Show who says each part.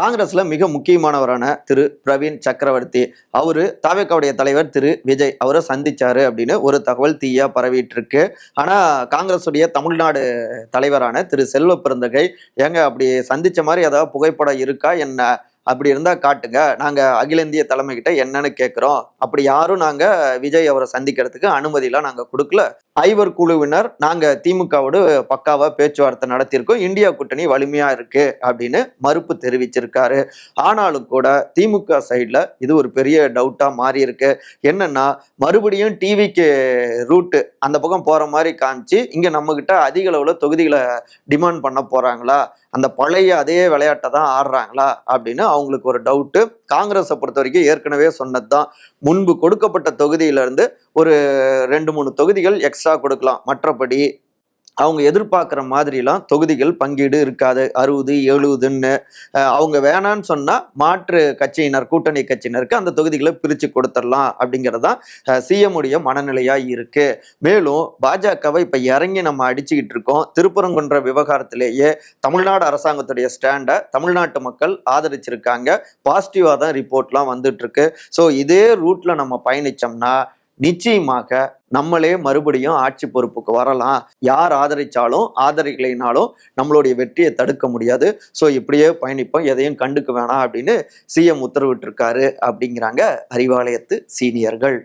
Speaker 1: காங்கிரஸ்ல மிக முக்கியமானவரான திரு பிரவீன் சக்கரவர்த்தி. அவரு தாவேக்காவுடைய தலைவர் திரு விஜய். அவரை சந்திச்சாரு அப்படின்னு ஒரு தகவல் தீயா பரவிட்டு இருக்கு ஆனா காங்கிரஸுடைய தமிழ்நாடு தலைவரான திரு செல்வ பிறந்தகை ஏங்க அப்படி சந்திச்ச மாதிரி ஏதாவது புகைப்படம் இருக்கா? என்ன அப்படி இருந்தால் காட்டுங்க. நாங்கள் அகில இந்திய தலைமை கிட்ட என்னன்னு கேட்குறோம் அப்படி யாரும் நாங்கள் விஜய் அவரை சந்திக்கிறதுக்கு அனுமதியெல்லாம் நாங்கள் கொடுக்கல. ஐவர் குழுவினர் நாங்கள் திமுகவோடு பக்காவாக பேச்சுவார்த்தை நடத்தியிருக்கோம். இந்தியா கூட்டணி வலிமையாக இருக்கு அப்படின்னு மறுப்பு தெரிவிச்சிருக்காரு. ஆனாலும் கூட திமுக சைடில் இது ஒரு பெரிய டவுட்டாக மாறி இருக்கு என்னன்னா மறுபடியும் டிவிக்கு ரூட்டு அந்த பக்கம் போகிற மாதிரி காமிச்சு இங்கே நம்மக்கிட்ட அதிக அளவில் தொகுதிகளை டிமாண்ட் பண்ண போகிறாங்களா அந்த பழைய அதே விளையாட்டை தான் ஆடுறாங்களா? அப்படின்னு அவங்களுக்கு ஒரு டவுட்டு காங்கிரஸை பொறுத்த வரைக்கும் ஏற்கனவே சொன்னது தான் முன்பு கொடுக்கப்பட்ட தொகுதியில இருந்து ஒரு ரெண்டு மூணு தொகுதிகள் எக்ஸ்ட்ரா கொடுக்கலாம். மற்றபடி அவங்க எதிர்பார்க்குற மாதிரிலாம் தொகுதிகள் பங்கீடு இருக்காது. அறுபது எழுபதுன்னு அவங்க வேணான்னு சொன்னால் மாற்று கட்சியினர் கூட்டணி கட்சியினருக்கு அந்த தொகுதிகளை பிரித்து கொடுத்துடலாம் அப்படிங்கிறது தான் சிஎம் மனநிலையாக இருக்குது இருக்கு. மேலும் பாஜகவை இப்போ இறங்கி நம்ம அடிச்சுக்கிட்டு இருக்கோம். திருப்பரங்குன்ற விவகாரத்திலேயே தமிழ்நாடு அரசாங்கத்துடைய ஸ்டாண்டை தமிழ்நாட்டு மக்கள் ஆதரிச்சிருக்காங்க. பாசிட்டிவாக தான் ரிப்போர்ட்லாம் வந்துட்டு இருக்கு. ஸோ இதே ரூட்ல நம்ம பயணிச்சோம்னா நிச்சயமாக நம்மளே மறுபடியும் ஆட்சி பொறுப்புக்கு வரலாம். யார் ஆதரிச்சாலும் ஆதரிக்கலைனாலும் நம்மளுடைய வெற்றியை தடுக்க முடியாது. ஸோ இப்படியே பயணிப்போம். எதையும் கண்டுக்க வேணாம் அப்படின்னு சிஎம் உத்தரவிட்டிருக்காரு அப்படிங்கிறாங்க அறிவாலயத்து சீனியர்கள்.